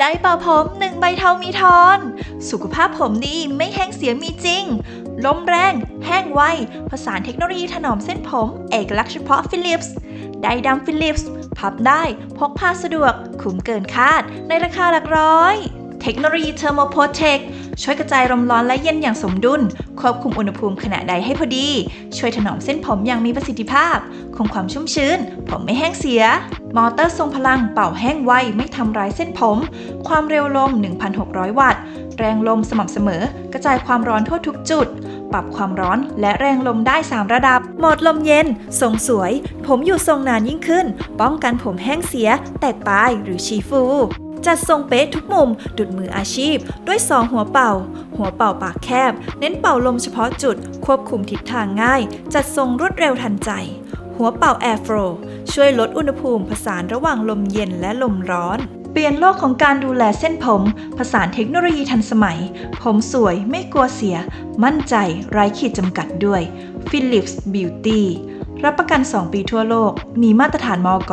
ได้เป่าผมหนึ่งใบเทามีทอน สุขภาพผมดีไม่แห้งเสียมีจริง ลมแรง แห้งไว ผสานเทคโนโลยีถนอมเส้นผม เอกลักษณ์เฉพาะฟิลิปส์ ได้ดำฟิลิปส์ พับได้ พกพาสะดวก คุ้มเกินคาด ในราคาหลักร้อย เทคโนโลยีเทอร์โมโพเทค ช่วยกระจายลมร้อนและเย็นอย่างสมดุล ควบคุมอุณหภูมิขณะใดให้พอดี ช่วยถนอมเส้นผมอย่างมีประสิทธิภาพ คงความชุ่มชื้น ผมไม่แห้งเสีย มอเตอร์ทรงพลังเป่าแห้งไวไม่ทำร้ายเส้นผม ความเร็วลม 1,600 วัตต์ แรงลมสม่ำเสมอ กระจายความร้อนทั่วทุกจุด ปรับความร้อนและแรงลมได้ 3 ระดับ โหมดลมเย็น ทรงสวย ผมอยู่ทรงนานยิ่งขึ้น ป้องกันผมแห้งเสีย แตกปลายหรือชีฟู จัดทรงเป๊ะทุกมุมดุดมืออาชีพ ด้วยสองหัวเป่า หัวเป่าปากแคบ เน้นเป่าลมเฉพาะจุด ควบคุมทิศทางง่าย จัดทรงรวดเร็วทันใจ หัวเป่าแอร์โฟลช่วยลดอุณหภูมิผสานระหว่างลมเย็นและลมร้อน เปลี่ยนโลกของการดูแลเส้นผมผสานเทคโนโลยีทันสมัย ผมสวยไม่กลัวเสีย มั่นใจไร้ขีดจำกัดด้วย Philips Beauty รับประกัน 2 ปีทั่วโลก มีมาตรฐานมอก